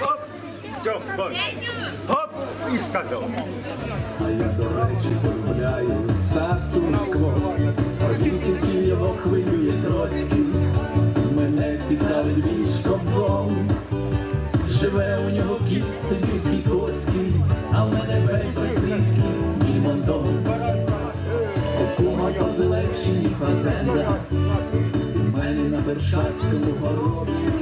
Оп, все. Оп, і сказав. А я, до речі, погуляю Сашку Москву, Совіти Києво хвилює Троцький, мене цікавить військом зон. Живе у нього кіт сибірський коцький, а в мене весь російський мій мондон. Кума Козелевщині фазенда, у на Бершацькому городі.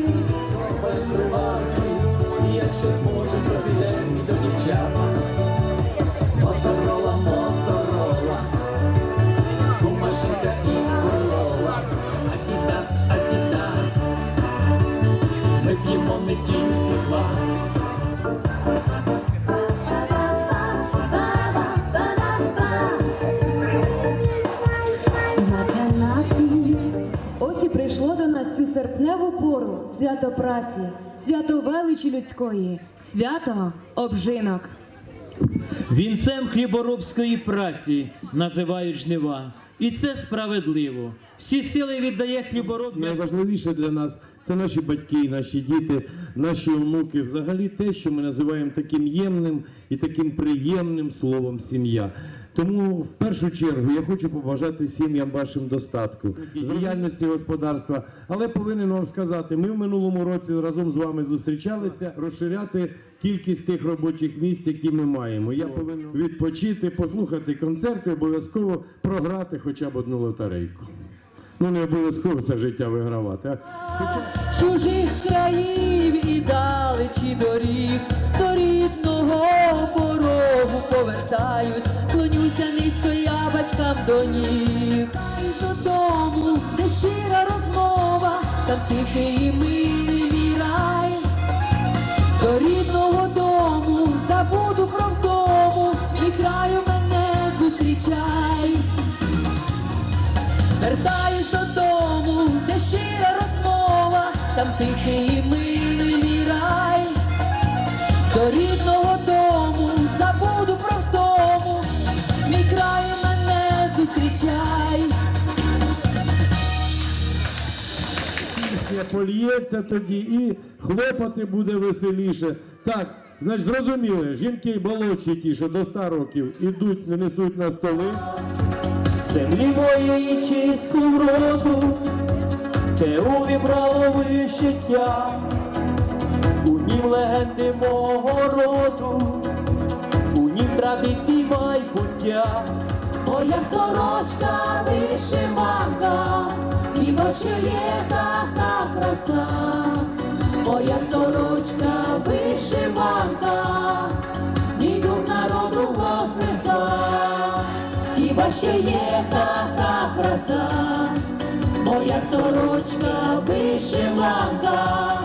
Серпневу пору свято праці, свято величі людської, свято обжинок. Вінцем хліборобської праці називають жнива. І це справедливо. Всі сили віддає хлібороб. Найважливіше для нас це наші батьки, наші діти, наші онуки, взагалі те, що ми називаємо таким ємним і таким приємним словом сім'я. Тому в першу чергу я хочу побажати сім'ям вашим достатку, діяльності господарства. Але повинен вам сказати, ми в минулому році разом з вами зустрічалися розширяти кількість тих робочих місць, які ми маємо. Я повинен відпочити, послухати концерти, обов'язково програти хоча б одну лотерейку. Ну не обов'язково все життя вигравати. А чужих країв і далечі доріг, до рідного порогу повертаюсь, до ніг. І додому, де щира розмова, там тихий і милий мій рай. До рідного дому забуду про вдому, і краю мене зустрічай. Вертаюсь додому, де щира розмова, там тихий і польється тоді і хлопати буде веселіше. Так, значить, зрозуміли, жінки молодші ті, що до 100 років ідуть, не несуть на столи. Землі моєї чисту вроду, те увібрало вишиття, у нім легенди мого роду, у нім традиції майбуття. Моя сорочка вишиванка, і є така краса. Моя сорочка вишиванка, мій дух народу вознесла. Хіба ще є така краса, моя сорочка вишиванка.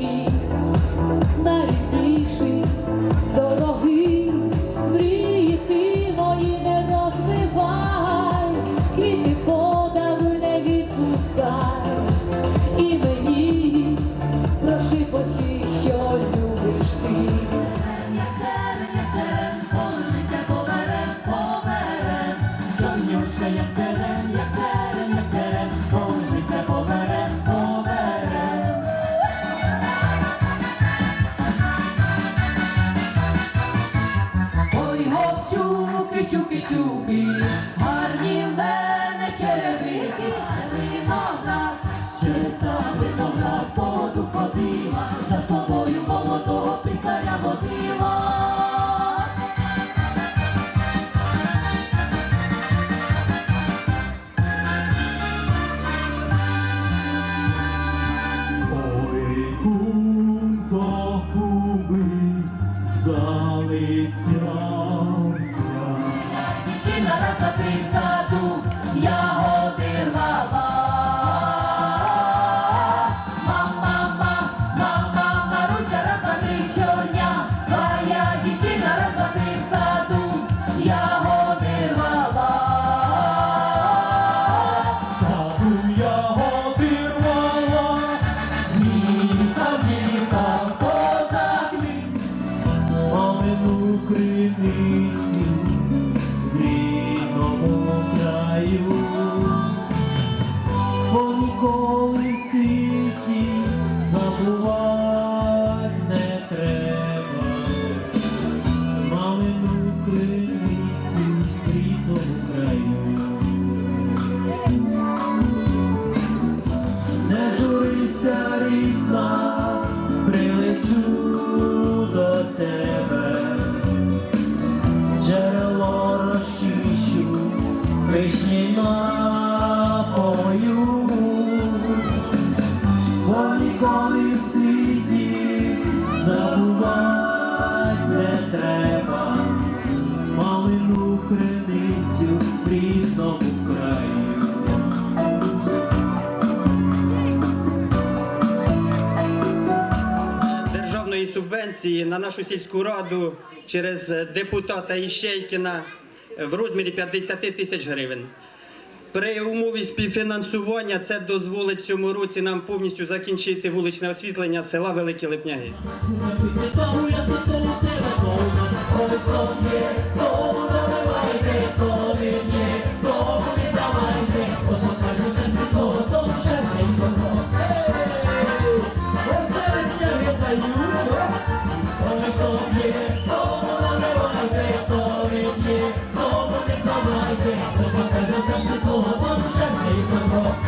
Коханий мій, Гопчуки, чуки, чуки, гарні в мене черевики, виноград, через сам виноград воду ходила, 关于你。вишні на бо ніколи в світі забувати не треба, малину криницю рідному краю. Субвенції на нашу сільську раду через депутата Іщейкіна в розмірі 50 тисяч гривень. При умові співфінансування це дозволить цьому році нам повністю закінчити вуличне освітлення села Великі Липняги. Thank you. Oh.